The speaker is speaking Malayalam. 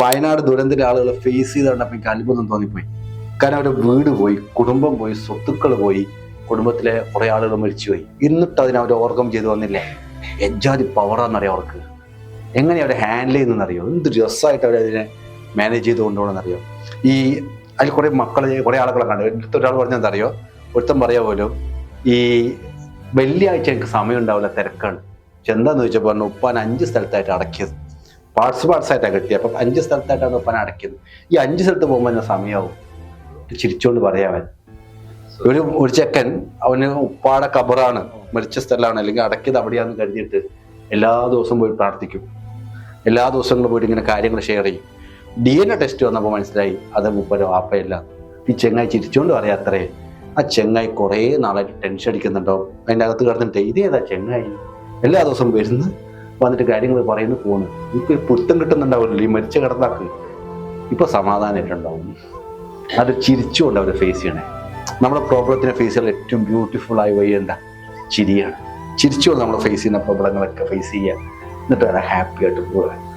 വയനാട് ദുരന്തത്തിലെ ആളുകൾ ഫേസ് ചെയ്ത് കണ്ടപ്പോൾ എനിക്ക് അത്ഭുതം തോന്നിപ്പോയി. കാരണം അവരുടെ വീട് പോയി കുടുംബം പോയി സ്വത്തുക്കൾ പോയി കുടുംബത്തിലെ കുറെ ആളുകൾ മരിച്ചുപോയി. എന്നിട്ട് അതിനെ അവർ ഓർക്കം ചെയ്തു വന്നില്ലേ? എജാതി പവറാന്നറിയാം അവർക്ക്? എങ്ങനെ അവരെ ഹാൻഡിൽ ചെയ്യുന്നറിയോ എന്ത് രസമായിട്ട് അവർ അതിനെ മാനേജ് ചെയ്ത് കൊണ്ടുപോകണമെന്നറിയോ? ഈ അതിൽ കുറേ മക്കൾ കുറെ ആളുകളെ കണ്ടു. എടുത്ത ഒരാൾ പറഞ്ഞെന്താ അറിയോ ഒരുത്തം പറയാ പോലും ഈ വെള്ളിയാഴ്ച എനിക്ക് സമയം ഉണ്ടാവില്ല തിരക്കാണ് എന്താന്ന് ചോദിച്ചപ്പോൾ പറഞ്ഞു ഉപ്പാൻ അഞ്ച് സ്ഥലത്തായിട്ട് അടക്കിയത്. പാർട്സ് പാർട്സ് ആയിട്ടാണ് കിട്ടിയത് അപ്പം അഞ്ച് സ്ഥലത്തായിട്ടാണ് ഒപ്പന അടയ്ക്കുന്നത്. ഈ അഞ്ച് സ്ഥലത്ത് പോകുമ്പോൾ എന്നാ സമയമാവും ചിരിച്ചുകൊണ്ട് പറയാവൻ ഒരു ഒരു ചെക്കൻ അവന് ഉപ്പാടെ കബറാണ്. മരിച്ച സ്ഥലമാണ്. അല്ലെങ്കിൽ അടക്കിയത് അവിടെയാന്ന് കരുതിയിട്ട് എല്ലാ ദിവസവും പോയി പ്രാർത്ഥിക്കും. എല്ലാ ദിവസങ്ങളും പോയിട്ട് ഇങ്ങനെ കാര്യങ്ങൾ ഷെയർ ചെയ്യും. ഡി എൻ എ ടെസ്റ്റ് വന്നപ്പോൾ മനസ്സിലായി. അത് മുപ്പരോ ആപ്പയല്ല ഈ ചെങ്ങായി ചിരിച്ചുകൊണ്ട് പറയാം അത്രേ. ആ ചെങ്ങായി കുറേ നാളായിട്ട് ടെൻഷൻ അടിക്കുന്നുണ്ടോ? അതിന്റെ അകത്ത് കിടന്നിട്ട് ഇതേതാ ചെങ്ങായി? എല്ലാ ദിവസവും വരുന്നു വന്നിട്ട് കാര്യങ്ങൾ പറയുന്നു പോണ്. എനിക്ക് പുത്തം കിട്ടുന്നുണ്ടാവില്ല ഈ മരിച്ച കിടന്നാക്ക്. ഇപ്പൊ സമാധാനമായിട്ടുണ്ടാവും അത് ചിരിച്ചുകൊണ്ട് അവർ ഫേസ് ചെയ്യണേ. നമ്മുടെ പ്രോബ്ലത്തിനെ ഫേസ് ചെയ്യാൻ ഏറ്റവും ബ്യൂട്ടിഫുൾ ആയി എന്താ ചിരിയാണ്. ചിരിച്ചുകൊണ്ട് നമ്മൾ ഫേസ് ചെയ്യുന്ന പ്രോബ്ലങ്ങളൊക്കെ ഫേസ് ചെയ്യുക എന്നിട്ട് ഹാപ്പി ആയിട്ട് പോവുക